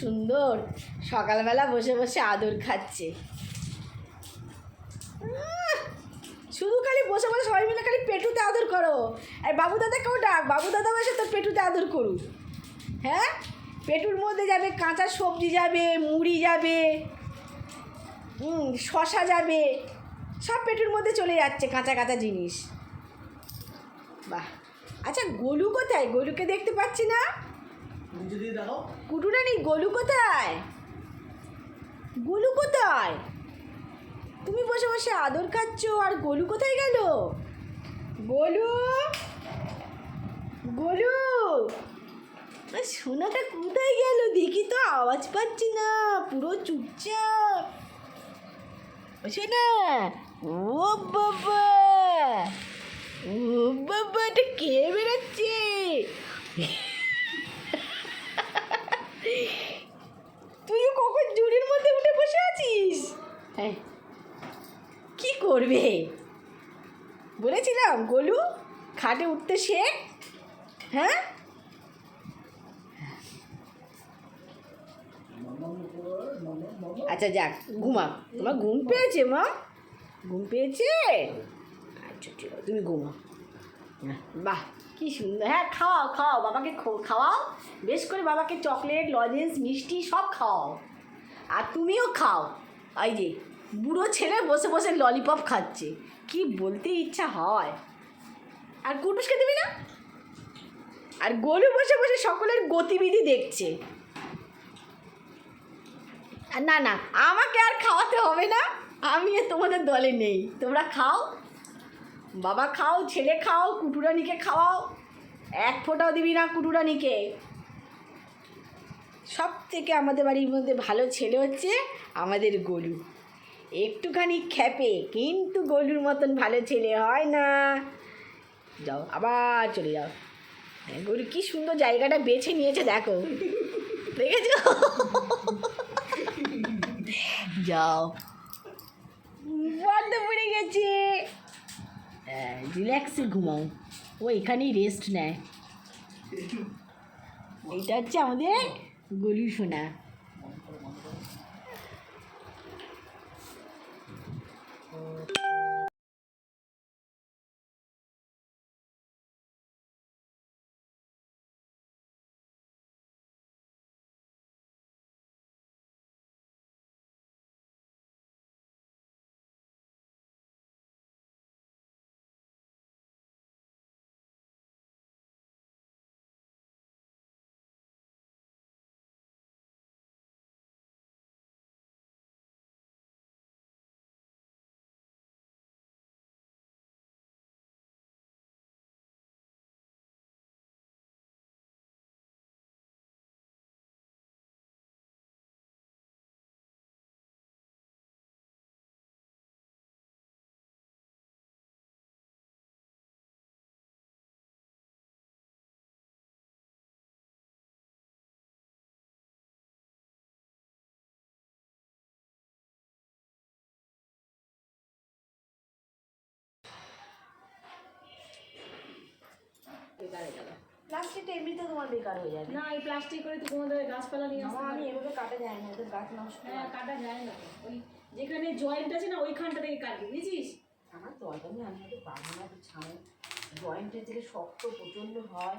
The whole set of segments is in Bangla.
সুন্দর। সকালবেলা বসে বসে আদর খাচ্ছে। শুধু খালি বসে বসে সবাই মিলে খালি পেটুতে আদর করো। আর বাবু দাদা কেউ ডাক বাবু দাদা বসে তোর পেটুতে আদর করুক। হ্যাঁ? পেটুর মধ্যে যাবে, কাঁচা সবজি যাবে, মুড়ি যাবে হুম শশা যাবে, সব পেটুর মধ্যে চলে যাচ্ছে কাঁচা কাঁচা জিনিস। বাহ। আচ্ছা গোলু কোথায়? গোলুকে দেখতে পাচ্ছি না? কুটুরা নেই গোলু কোথায়? গোলু কোথায়? তুমি বসে বসে আদর খাচ্ছ, আর গোলু কোথায় গেল? গোলু? গোলু? সোনাটা কোথায় গেল? দেখি তো, আওয়াজ পাচ্ছি না, পুরো চুপচাপ। সোনা! ও, বাবা! ও, বাবা, এটা কে বেরোচ্ছে তুইও কখন জুড়ির মধ্যে উঠে হ্যাঁ। কি করবে? বলেছিলাম গোলু খাটে উঠতে শেখ হ্যাঁ? আচ্ছা যাক ঘুমা। তোমার ঘুম পেয়েছে মা? ঘুম পেয়েছে? আচ্ছা ঠিক আছে তুমি ঘুমা। বাহ কি সুন্দর। হ্যাঁ খাওয়াও খাওয়াও বাবাকে খাওয়াও। বেশ করে বাবাকে চকলেট লজেন্স মিষ্টি সব খাওয়াও। আর তুমিও খাও। এই যে, বুড়ো ছেলে বসে বসে ললিপপ খাচ্ছে। কি বলতে ইচ্ছা হয়? আর কুটুসকে দিবি না? আর গোলু বসে বসে সকলের গতিবিধি দেখছে। না না, আমাকে আর খাওয়াতে হবে না। আমি তোমাদের দলে নেই। তোমরা খাও। বাবা খাও, ছেলে খাও, কুটুরানিকে খাওয়াও। এক ফোঁটাও দিবি না কুটুরানিকে। সব থেকে আমাদের বাড়ির মধ্যে ভালো ছেলে হচ্ছে আমাদের গলু। একটুখানি খ্যাপে কিন্তু গলুর মতন ভালো ছেলে হয় না। যাও আবার চলে যাও। হ্যাঁ, গলু কি সুন্দর জায়গাটা বেছে নিয়েছে দেখো। দেখেছ? যাও। বড্ড পড়ে গেছে। রিল্যাক্সে ঘুমাও। ও এখানেই রেস্ট নেয়। এটা হচ্ছে আমাদের গলু সোনা বেকার হয়ে যাবে প্লাস্টিকটা এমনিতে তোমার বেকার হয়ে যাবে না এই প্লাস্টিক করে তো তোমাদের গাছপালা নিয়ে আসতে আমি এভাবে কাটা যায় না ওদের গাছ নষ্ট হয়। কাটা যায় না। ওই যেখানে জয়েন্ট আছে না ওইখানটা থেকে কাটবি বুঝিস আমার জলটা আমি আমি হয়তো পারব না তো ছাড়ো। জয়েন্টের থেকে শক্ত প্রচণ্ড হয়।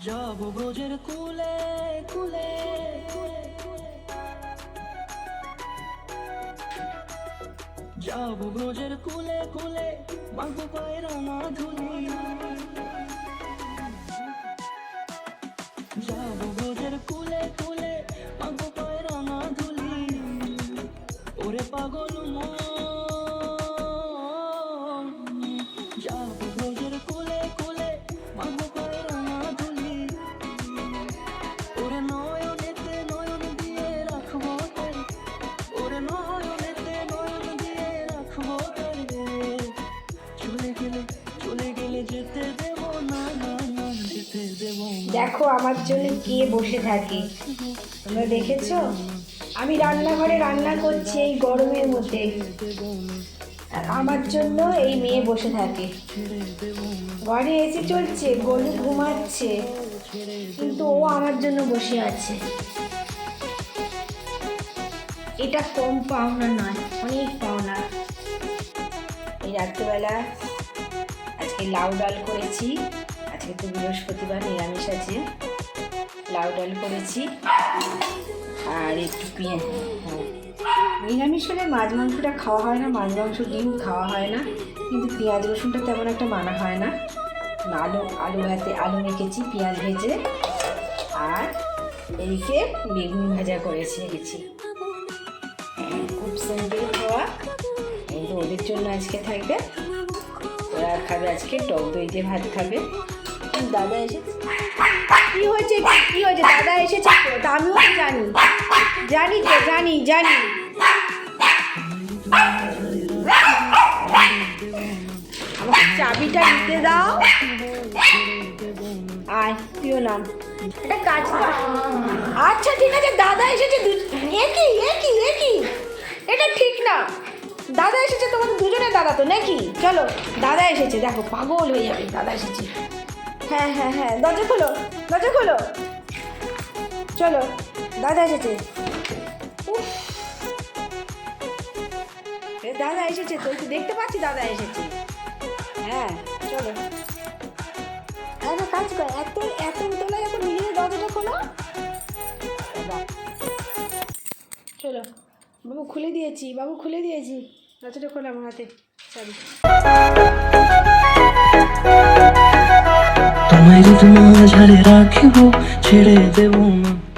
যাব গোজের কুলে কুলে যাব ব্রজের কুলে কুলে মাগো পায়ের মা ধুলি দেখো আমার জন্য কে বসে থাকে। তোমরা দেখেছ? আমি রান্নাঘরে রান্না করছি এই গরমের মধ্যে। আমার জন্য এই মেয়ে বসে থাকে। ঘরে এসে চলছে গরু ঘুমাচ্ছে, কিন্তু ও আমার জন্য বসে আছে। এটা কম পাওনা নয়, অনেক পাওনা। এই রাত্রেবেলা আজকে লাউ ডাল করেছি। আজকে তো বৃহস্পতিবার নিরামিষ আছে লাউ ডাল করেছি আর একটু পেঁয়াজ। নিরামিষ হলে মাছ মাংসটা খাওয়া হয় না, মাছ মাংস ডিম খাওয়া হয় না। কিন্তু পেঁয়াজ রসুনটা তেমন একটা মানা হয় না। আলু আলু ভাতে আলু মেখেছি, পেঁয়াজ ভেজে। আর এদিকে বেগুন ভাজা করেছি রেখেছি খুব সিম্পল খাওয়া। কিন্তু ওদের জন্য আজকে থাকবে। ওরা খাবে আজকে টক দই দিয়ে ভাত খাবে। দাদা এসেছে। কি হয়েছে? কি হয়েছে? দাদা এসেছে তো আমিও তো জানি। জানি তো, জানি জানি। চাবিটা দিতে দাও। আয়, তুইও নাম। একটা কাজ কর। আচ্ছা ঠিক আছে, দাদা এসেছে একই একই একই এটা ঠিক না। দাদা এসেছে তোমাদের দুজনের দাদা তো, নাকি? চলো, দাদা এসেছে, দেখো, পাগল হয়ে যাবে, দাদা এসেছে। হ্যাঁ হ্যাঁ হ্যাঁ। দরজা খোলো দরজা খোলো। চলো, দাদা এসেছে। দাদা এসেছে তো দেখতে পাচ্ছি দাদা এসেছে। হ্যাঁ চলো। একটা কাজ কর, এত এত তলায় এখন নিজেদের দরজাটা খোলো। চলো, বাবু খুলে দিয়েছি, বাবু খুলে দিয়েছি। দরজাটা খোলো আমার হাতে চাবি তোমায় যদি মাঝারে রাখিব ছেড়ে দেব না।